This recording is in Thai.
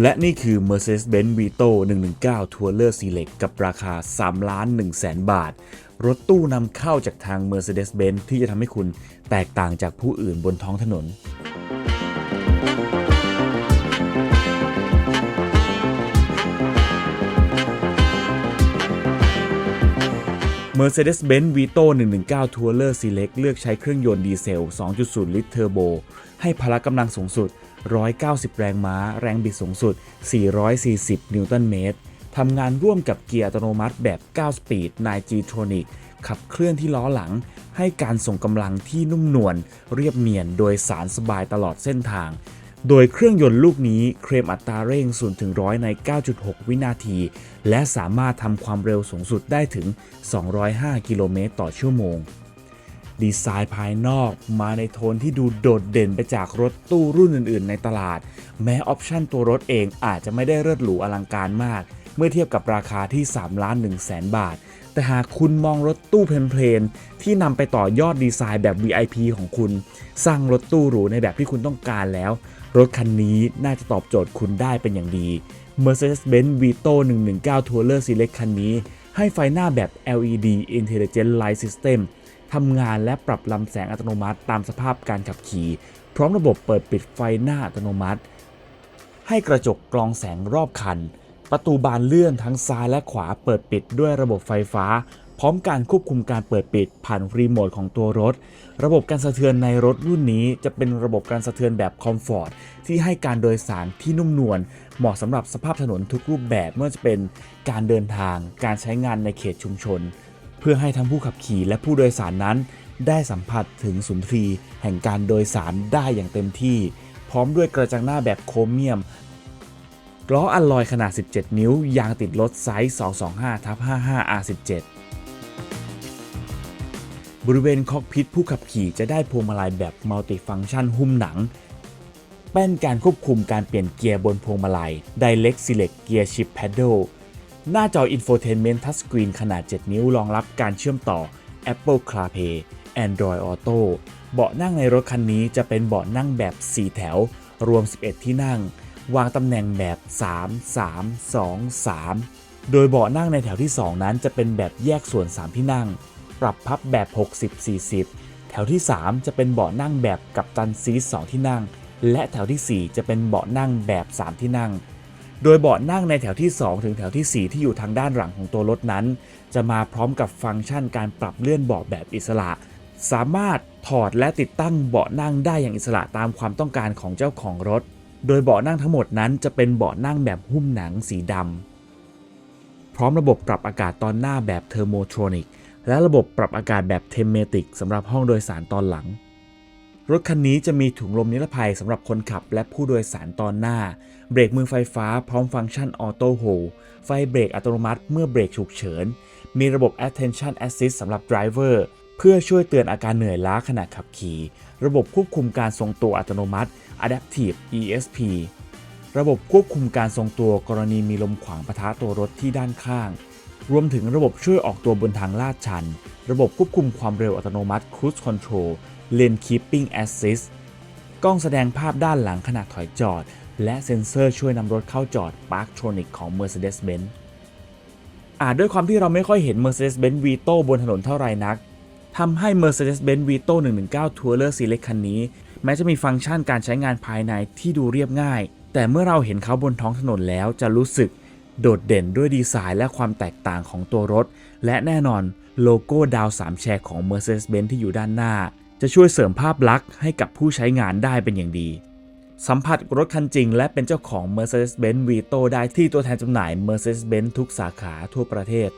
และนี่คือ Mercedes-Benz Vito 119 Tourer Select กับราคา 3 ล้าน1แสนบาท รถตู้นำเข้าจากทาง Mercedes-Benz ที่จะทำให้คุณแตกต่างจากผู้อื่นบนท้องถนนเ Mercedes-Benz Vito 119 Tourer Select เลือกใช้เครื่องยนต์ดีเซล 2.0 ลิตรเทอร์โบ ให้พละกำลังสูงสุด 190 แรงม้า แรงบิดสูงสุด 440 นิวตันเมตรทำงานร่วมกับเกียร์อัตโนมัติแบบ 9 สปีด 9G Tronic ขับเคลื่อนที่ล้อหลัง ให้การส่งกำลังที่นุ่มนวลเรียบเนียนโดยสารสบายตลอดเส้นทาง โดยเครื่องยนต์ลูกนี้เคลมอัตราเร่ง0ถึง100 ใน 9.6 วินาที และสามารถทำความเร็วสูงสุดได้ถึง 205 กิโลเมตรต่อชั่วโมง ดีไซน์ภายนอกมาในโทนที่ดูโดดเด่นไปจากรถตู้รุ่นอื่นๆ ในตลาด แม้ออปชั่นตัวรถเองอาจจะไม่ได้เลิศหรูอลังการมาก เมื่อเทียบกับราคาที่ 3 ล้าน1แสนบาท แต่หากคุณมองรถตู้เพลนๆที่นำไปต่อยอดดีไซน์แบบ VIP ของคุณ สร้างรถตู้หรูในแบบที่คุณต้องการแล้ว รถคันนี้น่าจะตอบโจทย์คุณได้เป็นอย่างดี Mercedes-Benz Vito 119 Tourer Select คันนี้ให้ไฟหน้าแบบ LED Intelligent Light System ทำงานและปรับลำแสงอัตโนมัติ ตามสภาพการขับขี่ พร้อมระบบเปิดปิดไฟหน้าอัตโนมัติ ให้กระจกกรองแสงรอบคัน ประตูบานเลื่อนทั้งซ้ายและขวาเปิดปิดด้วยระบบไฟฟ้า พร้อมการควบคุมการเปิดปิดผ่านรีโมทของตัวรถ ระบบการสะเทือนในรถรุ่นนี้จะเป็นระบบการสะเทือนแบบคอมฟอร์ตที่ให้การโดยสารที่นุ่มนวลเหมาะสำหรับสภาพถนนทุกรูปแบบไม่ว่าจะเป็นการเดินทาง การใช้งานในเขตชุมชน เพื่อให้ทั้งผู้ขับขี่และผู้โดยสารนั้น ได้สัมผัสถึงสุนทรีย์แห่งการโดยสารได้อย่างเต็มที่ พร้อมด้วยกระจังหน้าแบบโครเมียมล้ออัลลอยขนาด 17 นิ้ว ยางติดรถไซส์225ทับ55 R17 บริเวณคอกพิทผู้ขับขี่จะได้พวงมาลัยแบบมัลติฟัง c t ชันหุ้มหนัง แป้นการควบคุมการเปลี่ยนเกียร์บนพวงมาลัย Direct Select Gear Shift Paddle หน้าจอ Infotainment Touchscreen ขนาด 7 นิ้วรองรับการเชื่อมต่อ Apple CarPlay Android Auto เบาะนั่งในรถคันนี้จะเป็นเบาะนั่งแบบ 4 แถว รวม 11 ที่นั่ง วางตำแหน่งแบบ 3 3 2 3 โดยเบาะนั่งในแถวที่ 2 นั้นจะเป็นแบบแยกส่วน 3 ที่นั่ง ปรับพับแบบ 60-40 แถวที่ 3 จะเป็นเบาะนั่งแบบกับตันซีท2ที่นั่ง และแถวที่ 4 จะเป็นเบาะนั่งแบบ 3 ที่นั่ง โดยเบาะนั่งในแถวที่ 2 ถึงแถวทีสี่ 4 ที่อยู่ทางด้านหลังของตัวรถนั้น จะมาพร้อมกับฟังก์ชันการปรับเลื่อนเบาะแบบอิสระ สามารถถอดและติดตั้งเบาะนั่งได้อย่างอิสระตามความต้องการของเจ้าของรถ โดยเบาะนั่งทั้งหมดนั้นจะเป็นเบาะนั่งแบบหุ้มหนังสีดำพร้อมระบบปรับอากาศตอนหน้าแบบเทอร์โมทรอนิกและระบบปรับอากาศแบบเทมเมติกสำหรับห้องโดยสารตอนหลัง รถคันนี้จะมีถุงลมนิรภัยสำหรับคนขับและผู้โดยสารตอนหน้า เบรกมือไฟฟ้าพร้อมฟังก์ชันออโต้โฮไฟเบรกอัตโนมัติเมื่อเบรกฉุกเฉิน มีระบบ attention assist สำหรับ driver เพื่อช่วยเตือนอาการเหนื่อยล้าขณะขับขี่ ระบบควบคุมการทรงตัวอัตโนมัติ adaptive ESP ระบบควบคุมการทรงตัวกรณีมีลมขวางปะทะตัวรถที่ด้านข้าง รวมถึงระบบช่วยออกตัวบนทางลาดชัน ระบบควบคุมความเร็วอัตโนมัติ Cruise Control Lane Keeping Assist กล้องแสดงภาพด้านหลังขณะถอยจอด และเซ็นเซอร์ช่วยนำรถเข้าจอด Parktronic ของ Mercedes-Benz อาจด้วยความที่เราไม่ค่อยเห็น Mercedes-Benz Vito บนถนนเท่าไรนักทำให้ Mercedes-Benz Vito 119 Tourer Select คันนี้ แม้จะมีฟังก์ชันการใช้งานภายในที่ดูเรียบง่าย แต่เมื่อเราเห็นเขาบนท้องถนนแล้วจะรู้สึกโดดเด่นด้วยดีไซน์และความแตกต่างของตัวรถ และแน่นอนโลโก้ดาว 3 แฉกของ Mercedes-Benz ที่อยู่ด้านหน้า จะช่วยเสริมภาพลักษณ์ให้กับผู้ใช้งานได้เป็นอย่างดี สัมผัสรถคันจริงและเป็นเจ้าของ Mercedes-Benz Vito ได้ที่ตัวแทนจำหน่าย Mercedes-Benz ทุกสาขาทั่วประเทศ